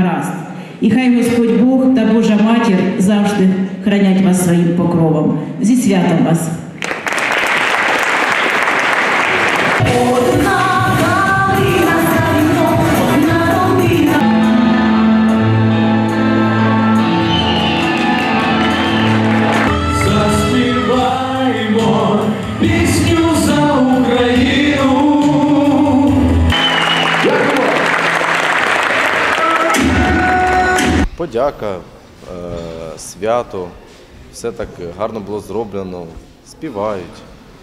гаразд. І хай Господь Бог та Божа Матір завжди хранять вас своїм покровом. Зі святом вас! Подяка, е, свято, все так гарно було зроблено, співають,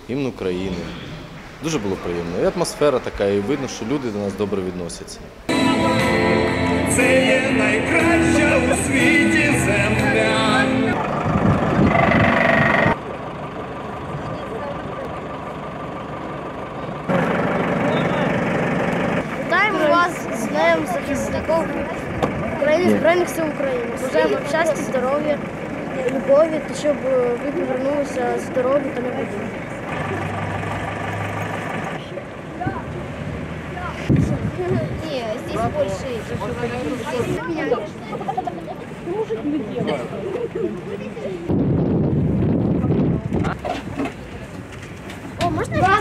гімн України. Дуже було приємно. І атмосфера така, і видно, що люди до нас добре відносяться. Це є найкраща у світі земля. Вітаємо вас з Днем захисників України, Збройних сил України. Бажаємо вам щастя, здоров'я, любові, та щоб е, ви повернулися здорові та. Не, здесь больше. О, можна я?